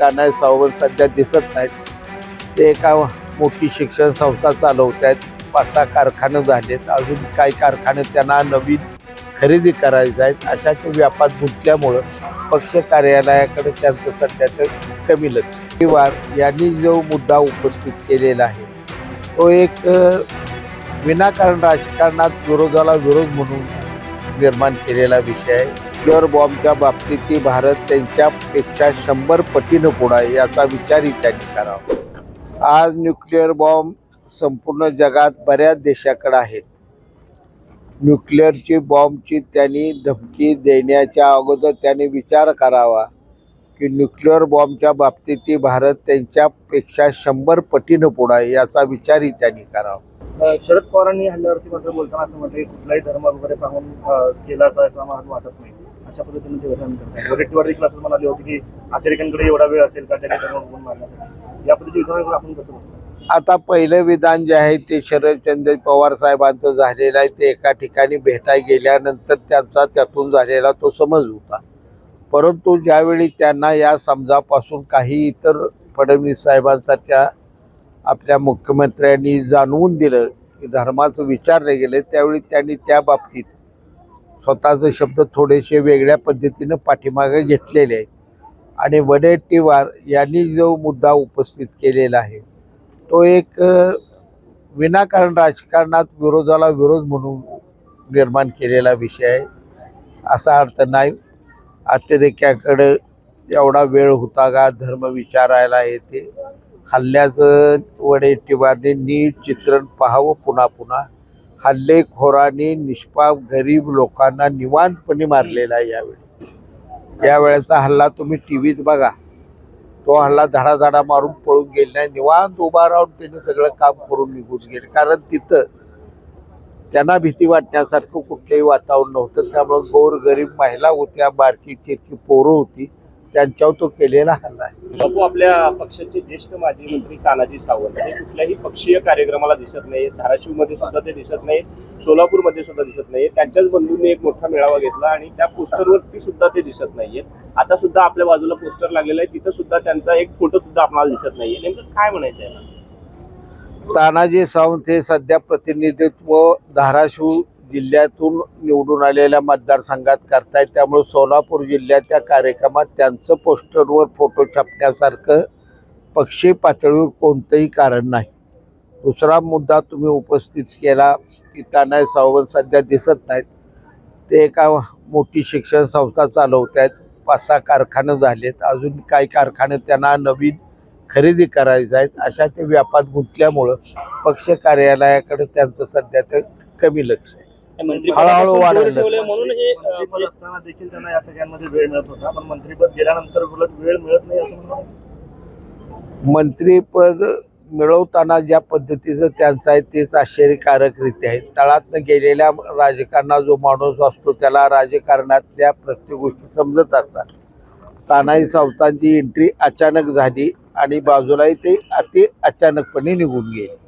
तानाय सावंत सध्या दिसत नाहीत. ते एका मोठी शिक्षण संस्था चालवत आहेत पाच सहा कारखाने झालेत. अजून काही कारखाने त्यांना नवीन खरेदी करायचे आहेत. अशा ते व्यापात गुंतल्यामुळं पक्ष कार्यालयाकडे त्यांचं सध्या तर कमी लक्ष आहे. किंवा यांनी जो मुद्दा उपस्थित केलेला आहे तो एक विनाकारण राजकारणात विरोधाला विरोध म्हणून निर्माण केलेला विषय आहे. न्यूक्लिअर बॉम्बच्या बाबतीत ती भारत त्यांच्यापेक्षा शंभर पटीनं पुढा आहे याचा विचारही त्यांनी करावा. आज न्यूक्लिअर बॉम्ब संपूर्ण जगात बऱ्याच देशाकडे आहेत. न्यूक्लिअरची बॉम्बची त्यांनी धमकी देण्याच्या अगोदर त्यांनी विचार करावा की न्यूक्लिअर बॉम्बच्या बाबतीत ती भारत त्यांच्यापेक्षा शंभर पटीनं पुढं आहे याचा विचारही त्यांनी करावा. शरद पवारांनी हल्ल्यावरती मात्र बोलताना असं म्हटलं की कुठलाही धर्म वगैरे पाहून केला असा असं आम्हाला वाटत नाही. अशा पद्धतीने ते वर्णन करतात. वडेट्टीवार क्लासेस म्हणाले होते की अतिरेक्यांकडे एवढा वेळ असेल का मारण्यासाठी? या पद्धतीचे आपण कसं बघतो? आता पहिलं विधान जे आहे ते शरदचंद्र पवार साहेबांचं झालेलं आहे. ते एका ठिकाणी भेटाय गेल्यानंतर त्यांचा त्यातून झालेला तो समज होता. परंतु ज्यावेळी त्यांना या समजापासून काही इतर फडणवीस साहेबांसारख्या आपल्या मुख्यमंत्र्यांनी जाणवून दिलं की धर्माचं विचारले गेले त्यावेळी त्यांनी त्या बाबतीत स्वतःचे शब्द थोडेसे वेगळ्या पद्धतीनं पाठीमागे घेतलेले आहेत. आणि वडेट्टीवार यांनी जो मुद्दा उपस्थित केलेला आहे तो एक विनाकारण राजकारणात विरोधाला विरोध म्हणून निर्माण केलेला विषय आहे. असा अर्थ नाही. अतिरेक्याकडे एवढा वेळ होता का धर्म विचारायला येते. हल्ल्याचं वडेट्टीवारने नीट चित्रण पाहावं पुन्हा पुन्हा. हल्लेखोरांनी निष्पाप गरीब लोकांना निवांतपणे मारलेला आहे यावेळी. यावेळेचा हल्ला तुम्ही टी व्हीत बघा. तो हल्ला धडाधडा मारून पळून गेला नाही. निवांत उभा राहून त्याने सगळं काम करून निघून गेले. कारण तिथं त्यांना भीती वाटण्यासारखं कुठलंही वातावरण नव्हतं. त्यामुळं गोर गरीब महिला होत्या बारकी चिरकी पोरं होती. त्यांच्यावर तो केलेला हल्ला आहे. बापू आपल्या पक्षाचे ज्येष्ठ माजी मंत्री तानाजी सावंत हे कुठल्याही पक्षीय कार्यक्रमाला दिसत नाहीत. धाराशिवमध्ये सुद्धा ते दिसत नाहीत. सोलापूरमध्ये सुद्धा दिसत नाहीत. त्यांच्याच बंधूंनी एक मोठा मेळावा घेतला आणि त्या पोस्टरवरती सुद्धा ते दिसत नाहीयेत. आता सुद्धा आपल्या बाजूला पोस्टर लागलेलं आहे. तिथं सुद्धा त्यांचा एक फोटो सुद्धा आपल्याला दिसत नाहीये. नेमकं काय म्हणायचं आहे? तानाजी सावंत हे सध्या प्रतिनिधित्व धाराशिव जिल्ह्यातून निवडून आलेल्या मतदारसंघात करतायत. त्यामुळे सोलापूर जिल्ह्याच्या कार्यक्रमात त्यांचं पोस्टरवर फोटो छापण्यासारखं पक्षी पातळीवर कोणतंही कारण नाही. दुसरा मुद्दा तुम्ही उपस्थित केला की तानाजी सावंत सध्या दिसत नाहीत. ते एका मोठी शिक्षण संस्था चालवत आहेत पाच सहा कारखाने झालेत. अजून काही कारखाने त्यांना नवीन खरेदी करायचे आहेत. अशा ते व्यापात गुंतल्यामुळं पक्ष कार्यालयाकडे त्यांचं सध्या तर कमी लक्ष आहे. हळूहळू वाढायला म्हणून हे अं, मंत्रिपद असताना देखील त्यांना या सगळ्यांमध्ये वेळ मिळत होता. पण मंत्रिपद गेल्यानंतर उलट वेळ मिळत नाही असं म्हणून मंत्रीपद मिळवताना ज्या पद्धतीचं त्यांचं आहे तेच आश्चर्यकारकरित्या आहे. तळातनं गेलेल्या राजकारणात जो माणूस असतो त्याला राजकारणातल्या प्रत्येक गोष्टी समजत असतात. तानाई सावतांची एंट्री अचानक झाली आणि बाजूलाही ते अति अचानकपणे निघून गेले.